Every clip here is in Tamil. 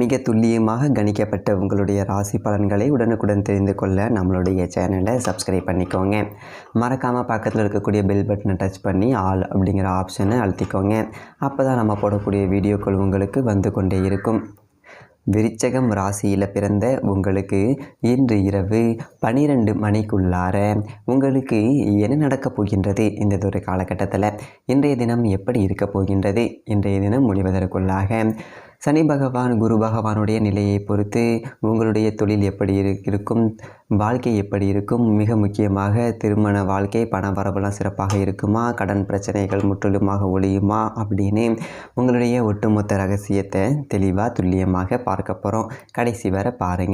மிக துல்லியமாக கணிக்கப்பட்ட உங்களுடைய ராசி பலன்களை உடனுக்குடன் தெரிந்து கொள்ள நம்மளுடைய சேனலை சப்ஸ்கிரைப் பண்ணிக்கோங்க. மறக்காமல் பக்கத்தில் இருக்கக்கூடிய பெல் பட்டனை டச் பண்ணி ஆல் அப்படிங்கிற ஆப்ஷனை அழுத்திக்கோங்க. அப்போ தான் நம்ம போடக்கூடிய வீடியோக்கள் உங்களுக்கு வந்து கொண்டே இருக்கும். விருச்சகம் ராசியில் பிறந்த உங்களுக்கு இன்று இரவு பனிரெண்டு மணிக்குள்ளார உங்களுக்கு என்ன நடக்கப் போகின்றது இந்த ஒரு காலகட்டத்தில்? இன்றைய தினம் எப்படி இருக்கப் போகின்றது? இன்றைய தினம் முடிவதற்குள்ளாக சனி பகவான் குரு பகவானுடைய நிலையை பொறுத்து உங்களுடைய தொழில் எப்படி இருக்கும் வாழ்க்கை எப்படி இருக்கும் மிக முக்கியமாக திருமண வாழ்க்கை பண வரவெல்லாம் சிறப்பாக இருக்குமா கடன் பிரச்சனைகள் முற்றிலுமாக ஒழியுமா அப்படின்னு உங்களுடைய ஒட்டுமொத்த ரகசியத்தை தெளிவாக துல்லியமாக பார்க்க போகிறோம் கடைசி வரை பாருங்கள்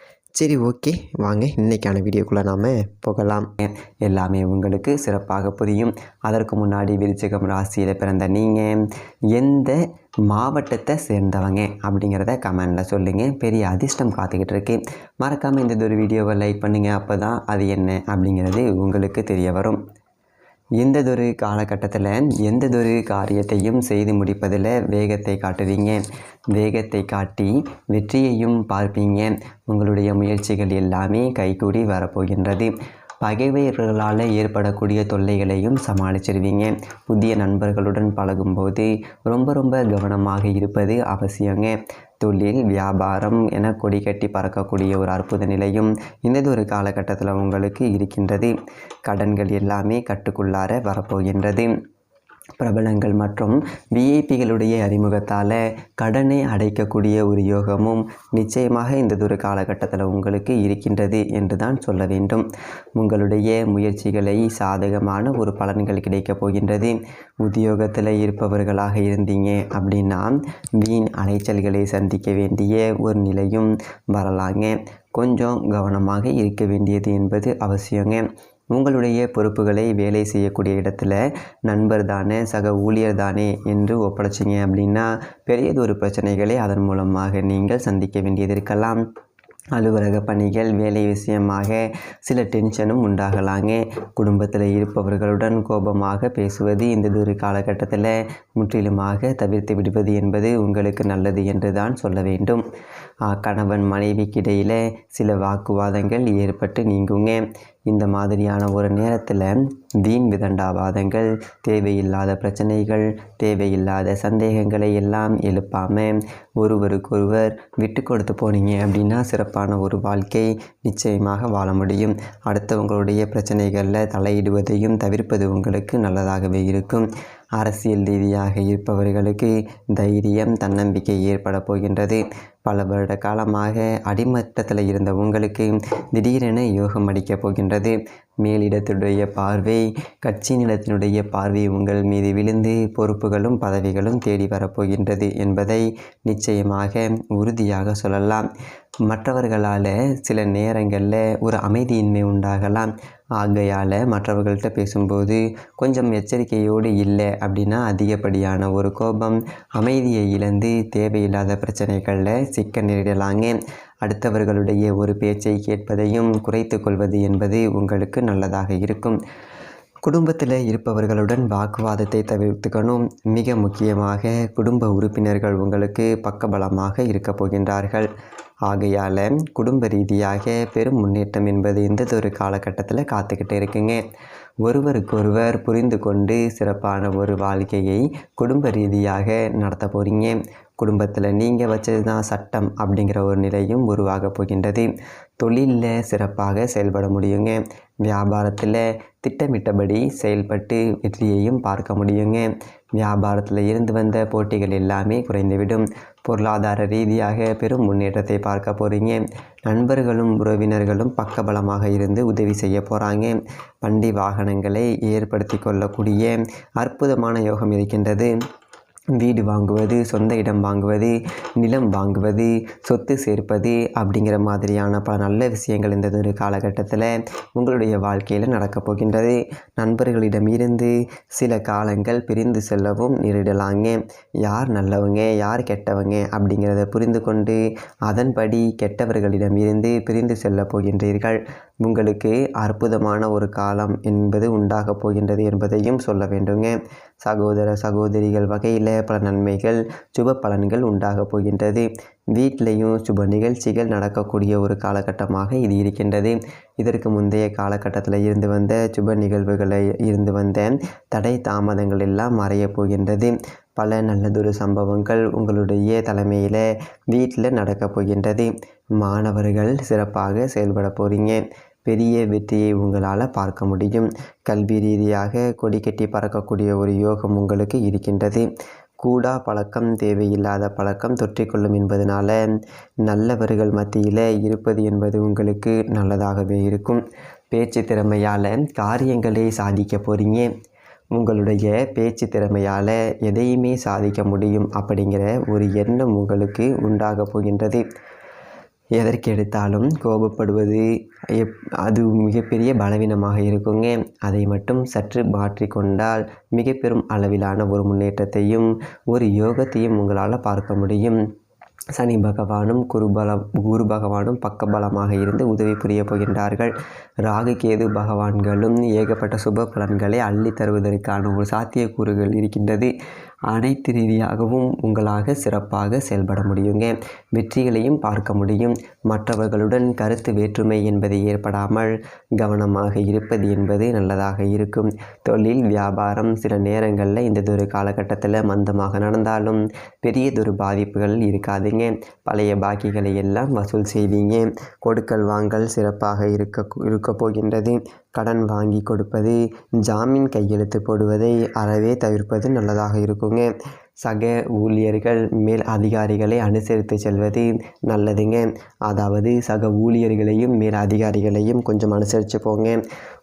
சரி ஓகே. வாங்க இன்றைக்கான வீடியோக்குள்ளே நாம் போகலாம். எல்லாமே உங்களுக்கு சிறப்பாக புரியும். அதற்கு முன்னாடி விருச்சிகம் ராசியில் பிறந்த நீங்கள் எந்த மாவட்டத்தை சேர்ந்தவங்க அப்படிங்கிறத கமெண்டில் சொல்லுங்கள் பெரிய அதிர்ஷ்டம் காத்துக்கிட்டு இருக்கு. மறக்காமல் இந்த ஒரு வீடியோவை லைக் பண்ணுங்கள் அப்போ தான் அது என்ன அப்படிங்கிறது உங்களுக்கு தெரிய வரும். எந்ததொரு காலகட்டத்தில் எந்ததொரு காரியத்தையும் செய்து முடிப்பதில் வேகத்தை காட்டுவீங்க? வேகத்தை காட்டி வெற்றியையும் பார்ப்பீங்க. உங்களுடைய முயற்சிகள் எல்லாமே கைகூடி வரப்போகின்றது. பகைவர்களால் ஏற்படக்கூடிய தொல்லைகளையும் சமாளிச்சிருவீங்க. புதிய நண்பர்களுடன் பழகும்போது ரொம்ப ரொம்ப கவனமாக இருப்பது அவசியங்க. தொழில் வியாபாரம் என கொடி கட்டி பறக்கக்கூடிய ஒரு அற்புத நிலையும் இந்த ஒரு காலகட்டத்தில் உங்களுக்கு இருக்கின்றது. கடன்கள் எல்லாமே கட்டுக்குள்ளார வரப்போகின்றது. பிரபலங்கள் மற்றும் விஐபிகளுடைய அறிமுகத்தால் கடனை அடைக்கக்கூடிய ஒரு யோகமும் நிச்சயமாக இந்த ஒரு காலகட்டத்தில் உங்களுக்கு இருக்கின்றது என்று தான் சொல்ல வேண்டும். உங்களுடைய முயற்சிகளை சாதகமான ஒரு பலன்கள் கிடைக்கப் போகின்றது. உத்தியோகத்தில் இருப்பவர்களாக இருந்தீங்க அப்படின்னா வீண் அலைச்சல்களை சந்திக்க வேண்டிய ஒரு நிலையும் வரலாங்க. கொஞ்சம் கவனமாக இருக்க வேண்டியது என்பது அவசியங்க. உங்களுடைய பொறுப்புகளை வேலை செய்யக்கூடிய இடத்துல நண்பர் தானே சக ஊழியர் தானே என்று ஒப்படைச்சிங்க அப்படின்னா பெரியதொரு பிரச்சனைகளை அதன் மூலமாக நீங்கள் சந்திக்க வேண்டியது இருக்கலாம். அலுவலக பணிகள் வேலை விஷயமாக சில டென்ஷனும் உண்டாகலாங்க. குடும்பத்தில் இருப்பவர்களுடன் கோபமாக பேசுவது இந்த ஒரு காலகட்டத்தில் முற்றிலுமாக தவிர்த்து விடுவது என்பது உங்களுக்கு நல்லது என்று தான் சொல்ல வேண்டும். கணவன் மனைவிக்கிடையில் சில வாக்குவாதங்கள் ஏற்பட்டு நீங்குங்க. இந்த மாதிரியான ஒரு நேரத்தில் தீன் விதண்டாவாதங்கள் தேவையில்லாத பிரச்சனைகள் தேவையில்லாத சந்தேகங்களை எல்லாம் எழுப்பாமல் ஒருவருக்கொருவர் விட்டு கொடுத்து போனீங்க அப்படின்னா சிறப்பான ஒரு வாழ்க்கை நிச்சயமாக வாழ முடியும். அடுத்தவங்களுடைய பிரச்சனைகளில் தலையிடுவதையும் தவிர்ப்பது உங்களுக்கு நல்லதாகவே இருக்கும். அரசியல் ரீதியாக இருப்பவர்களுக்கு தைரியம் தன்னம்பிக்கை ஏற்பட போகின்றது. பல வருட காலமாக அடிமட்டத்தில் இருந்த உங்களுக்கு திடீரென யோகம் அடிக்கப் போகின்றது. மேலிடத்துடைய பார்வை கட்சி நிலத்தினுடைய பார்வை உங்கள் மீது விழுந்து பொறுப்புகளும் பதவிகளும் தேடி வரப்போகின்றது என்பதை நிச்சயமாக உறுதியாக சொல்லலாம். மற்றவர்களால் சில நேரங்களில் ஒரு அமைதியின்மை உண்டாகலாம். ஆகையால் மற்றவர்கள்ட்ட பேசும்போது கொஞ்சம் எச்சரிக்கையோடு இல்லை அப்படின்னா அதிகப்படியான ஒரு கோபம் அமைதியை இழந்து தேவையில்லாத பிரச்சனைகளில் சிக்க நேரிடலாங்க. அடுத்தவர்களுடைய ஒரு பேச்சை கேட்பதையும் குறைத்து கொள்வது என்பது உங்களுக்கு நல்லதாக இருக்கும். குடும்பத்தில் இருப்பவர்களுடன் வாக்குவாதத்தை தவிர்த்துக்கணும். மிக முக்கியமாக குடும்ப உறுப்பினர்கள் உங்களுக்கு பக்கபலமாக இருக்கப் போகின்றார்கள். ஆகையால் குடும்ப ரீதியாக பெரும் முன்னேற்றம் என்பது எந்ததொரு காலகட்டத்தில் காத்துக்கிட்டு இருக்குங்க. ஒருவருக்கொருவர் புரிந்து கொண்டு சிறப்பான ஒரு வாழ்க்கையை குடும்ப ரீதியாக நடத்த போகிறீங்க குடும்பத்தில் நீங்கள் வச்சது தான் சட்டம் அப்படிங்கிற ஒரு நிலையும் உருவாக போகின்றது. தொழிலில் சிறப்பாக செயல்பட முடியுங்க. வியாபாரத்தில் திட்டமிட்டபடி செயல்பட்டு வெற்றியையும் பார்க்க முடியுங்க. வியாபாரத்தில் இருந்து வந்த போட்டிகள் எல்லாமே குறைந்துவிடும். பொருளாதார ரீதியாக பெரும் முன்னேற்றத்தை பார்க்க போகிறீங்க நண்பர்களும் உறவினர்களும் பக்கபலமாக இருந்து உதவி செய்ய போகிறாங்க வண்டி வாகனங்களை ஏற்படுத்தி கொள்ளக்கூடிய அற்புதமான யோகம் இருக்கின்றது. வீடு வாங்குவது சொந்த இடம் வாங்குவது நிலம் வாங்குவது சொத்து சேர்ப்பது அப்படிங்கிற மாதிரியான பல நல்ல விஷயங்கள் இந்த ஒரு காலகட்டத்தில் உங்களுடைய வாழ்க்கையில் நடக்கப் போகின்றது. நண்பர்களிடம் இருந்து சில காலங்கள் பிரிந்து செல்லவும் நேரிடலாங்க. யார் நல்லவங்க யார் கெட்டவங்க அப்படிங்கிறத புரிந்து கொண்டு அதன்படி கெட்டவர்களிடம் இருந்து பிரிந்து செல்ல போகின்றீர்கள். உங்களுக்கு அற்புதமான ஒரு காலம் என்பது உண்டாகப் போகின்றது என்பதையும் சொல்ல வேண்டுங்க. சகோதர சகோதரிகள் வகையில் பல நன்மைகள் சுப பலன்கள் உண்டாகப் போகின்றது. வீட்டிலையும் சுப நிகழ்ச்சிகள் நடக்கக்கூடிய ஒரு காலகட்டமாக இது இருக்கின்றது. இதற்கு முந்தைய காலகட்டத்தில் இருந்து வந்த சுப நிகழ்வுகளை இருந்து வந்த தடை தாமதங்கள் எல்லாம் மறையப் போகின்றது. பல நல்லதொரு சம்பவங்கள் உங்களுடைய தலைமையில் வீட்டில் நடக்கப் போகின்றது. மாணவர்கள் சிறப்பாக செயல்பட போகிறீங்க பெரிய வெற்றியை உங்களால் பார்க்க முடியும். கல்வி ரீதியாக கொடி கட்டி பறக்கக்கூடிய ஒரு யோகம் உங்களுக்கு இருக்கின்றது. கூடா பழக்கம் தேவையில்லாத பழக்கம் தொற்றிக்கொள்ளும் என்பதனால நல்லவர்கள் மத்தியில் இருப்பது என்பது உங்களுக்கு நல்லதாகவே இருக்கும். பேச்சு திறமையால் காரியங்களை சாதிக்க போகிறீங்க உங்களுடைய பேச்சு திறமையால் எதையுமே சாதிக்க முடியும் அப்படிங்கிற ஒரு எண்ணம் உங்களுக்கு உண்டாக போகின்றது. எதற்கு எடுத்தாலும் கோபப்படுவது எப் அது மிகப்பெரிய பலவீனமாக இருக்குங்க. அதை மட்டும் சற்று மாற்றிக்கொண்டால் மிக பெரும் அளவிலான ஒரு முன்னேற்றத்தையும் ஒரு யோகத்தையும் உங்களால் பார்க்க முடியும். சனி பகவானும் குருபலம் குரு பகவானும் பக்கபலமாக இருந்து உதவி புரிய போகின்றார்கள். ராகு கேது பகவான்களும் ஏகப்பட்ட சுப பலன்களை அள்ளி தருவதற்கான ஒரு சாத்தியக்கூறுகள் இருக்கின்றது. அனைத்து ரீதியாகவும் உங்களாக சிறப்பாக செயல்பட முடியுங்க. வெற்றிகளையும் பார்க்க முடியும். மற்றவர்களுடன் கருத்து வேற்றுமை என்பது ஏற்படாமல் கவனமாக இருப்பது என்பது நல்லதாக இருக்கும். தொழில் வியாபாரம் சில நேரங்களில் இந்ததொரு காலகட்டத்தில் மந்தமாக நடந்தாலும் பெரியதொரு பாதிப்புகள் இருக்காதுங்க. பழைய பாக்கிகளை எல்லாம் வசூல் செய்வீங்க. கொடுக்கல் வாங்கல் சிறப்பாக இருக்க இருக்க போகின்றது. கடன் வாங்கி கொடுப்பது ஜாமீன் கையெழுத்து போடுவதை அறவே தவிர்ப்பது நல்லதாக இருக்குங்க. சக ஊழியர்கள் மேல் அதிகாரிகளை அனுசரித்து செல்வது நல்லதுங்க. அதாவது சக ஊழியர்களையும் மேல் அதிகாரிகளையும் கொஞ்சம் அனுசரித்து போங்க.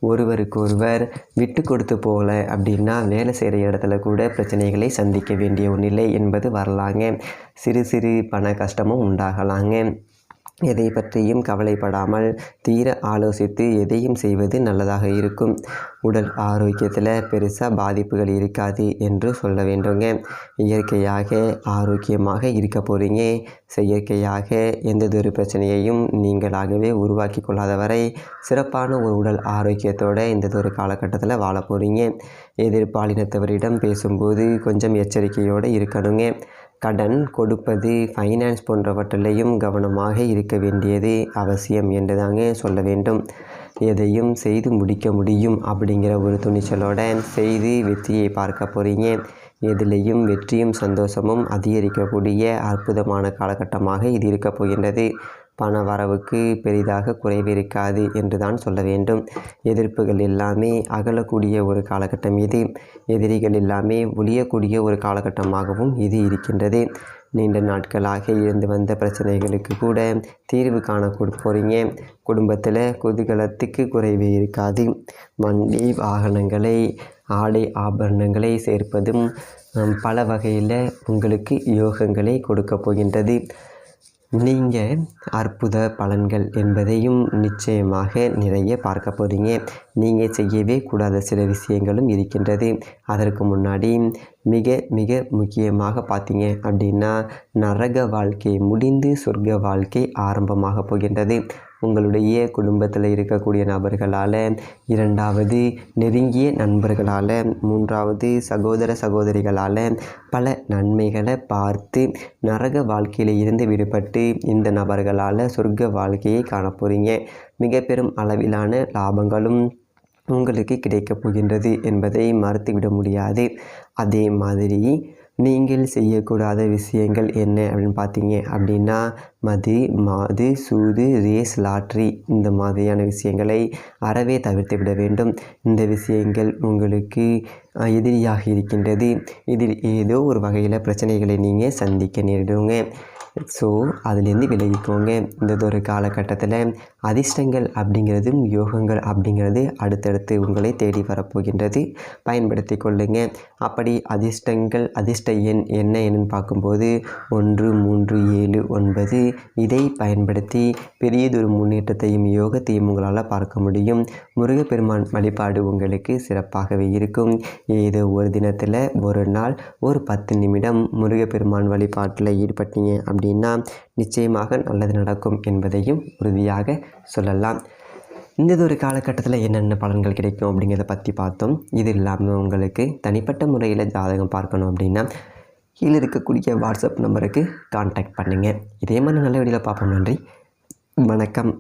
ஒருவருக்கு ஒருவர் விட்டு கொடுத்து போகல அப்படின்னா வேலை செய்கிற இடத்துல கூட பிரச்சனைகளை சந்திக்க வேண்டிய ஒன்றில்லை என்பது வரலாங்க. சிறு சிறு பண கஷ்டமும் உண்டாகலாங்க. எதை பற்றியும் கவலைப்படாமல் தீர ஆலோசித்து எதையும் செய்வது நல்லதாக இருக்கும். உடல் ஆரோக்கியத்தில் பெருசாக பாதிப்புகள் இருக்காது என்று சொல்ல வேண்டுங்க. இயற்கையாக ஆரோக்கியமாக இருக்க போகிறீங்க செயற்கையாக எந்ததொரு பிரச்சனையையும் நீங்களாகவே உருவாக்கி கொள்ளாத வரை சிறப்பான ஒரு உடல் ஆரோக்கியத்தோடு இந்ததொரு காலகட்டத்தில் வாழ போகிறீங்க எதிர்பாலினத்தவரிடம் பேசும்போது கொஞ்சம் எச்சரிக்கையோடு இருக்கணுங்க. கடன் கொடுப்பது ஃபைனான்ஸ் போன்றவற்றிலையும் கவனமாக இருக்க வேண்டியது அவசியம் என்று தாங்க சொல்ல வேண்டும். எதையும் செய்து முடிக்க முடியும் அப்படிங்கிற ஒரு துணிச்சலோட செய்து வெற்றியை பார்க்க போகிறீங்க எதிலையும் வெற்றியும் சந்தோஷமும் அதிகரிக்கக்கூடிய அற்புதமான காலகட்டமாக இது இருக்கப் போகின்றது. பண வரவுக்கு பெரிதாக குறைவு இருக்காது என்று தான் சொல்ல வேண்டும். எதிர்ப்புகள் எல்லாமே அகலக்கூடிய ஒரு காலகட்டம் இது. எதிரிகள் எல்லாமே ஒழியக்கூடிய ஒரு காலகட்டமாகவும் இது இருக்கின்றது. நீண்ட நாட்களாக இருந்து வந்த பிரச்சனைகளுக்கு கூட தீர்வு காண போகிறீங்க குடும்பத்தில் குதூகலத்துக்கு குறைவே இருக்காது. வண்டி வாகனங்களை ஆடை ஆபரணங்களை சேர்ப்பதும் பல வகையில் உங்களுக்கு யோகங்களை கொடுக்க போகின்றது. நீங்கள் அற்புத பலன்கள் என்பதையும் நிச்சயமாக நிறைய பார்க்க போகிறீங்க நீங்கள் செய்யவே கூடாத சில விஷயங்களும் இருக்கின்றது. அதற்கு முன்னாடி மிக மிக முக்கியமாக பார்த்தீங்க அப்படின்னா நரக வாழ்க்கை முடிந்து சொர்க்க வாழ்க்கை ஆரம்பமாக போகின்றது. உங்களுடைய குடும்பத்தில் இருக்கக்கூடிய நபர்களால் இரண்டாவது நெருங்கிய நண்பர்களால் மூன்றாவது சகோதர சகோதரிகளால் பல நன்மைகளை பார்த்து நரக வாழ்க்கையில் இருந்து விடுபட்டு இந்த நபர்களால் சொர்க்க வாழ்க்கையை காணப்போகிறீங்க மிக பெரும் அளவிலான லாபங்களும் உங்களுக்கு கிடைக்கப் போகின்றது என்பதை மறுத்துவிட முடியாது. அதே மாதிரி நீங்கள் செய்யக்கூடாத விஷயங்கள் என்ன அப்படின்னு பார்த்தீங்க அப்படின்னா மது மாது சூது ரேஸ் லாட்ரி இந்த மாதிரியான விஷயங்களை அறவே தவிர்த்து விட வேண்டும். இந்த விஷயங்கள் உங்களுக்கு எதிரியாக இருக்கின்றது. இதில் ஏதோ ஒரு வகையில் பிரச்சனைகளை நீங்கள் சந்திக்க நேரிடுங்க. ஸோ அதுலேருந்து விலகிக்கோங்க. இந்த ஒரு காலகட்டத்தில் அதிர்ஷ்டங்கள் அப்படிங்கிறதும் யோகங்கள் அப்படிங்கிறது அடுத்தடுத்து உங்களை தேடி வரப்போகின்றது. பயன்படுத்தி கொள்ளுங்க. அப்படி அதிர்ஷ்டங்கள் அதிர்ஷ்ட எண் என்ன என்னன்னு பார்க்கும்போது ஒன்று மூன்று ஒன்பது. இதை பயன்படுத்தி பெரியதொரு முன்னேற்றத்தையும் யோகத்தையும் உங்களால் பார்க்க முடியும். முருகப்பெருமான் வழிபாடு உங்களுக்கு சிறப்பாகவே இருக்கும். ஏதோ ஒரு தினத்தில் ஒரு நாள் ஒரு பத்து நிமிடம் முருகப்பெருமான் வழிபாட்டில் ஈடுபட்டீங்க அப்படின்னா நிச்சயமாக நல்லது நடக்கும் என்பதையும் உறுதியாக சொல்லலாம். இந்த ஒரு காலகட்டத்தில் என்னென்ன பலன்கள் கிடைக்கும் அப்படிங்கிறத பற்றி பார்த்தோம். இது இல்லாமல் உங்களுக்கு தனிப்பட்ட முறையில் ஜாதகம் பார்க்கணும் அப்படின்னா கீழே இருக்கக்கூடிய வாட்ஸ்அப் நம்பருக்கு காண்டாக்ட் பண்ணுங்கள் இதே மாதிரி நல்ல வீடியோவில் பார்ப்போம். நன்றி. வணக்கம்.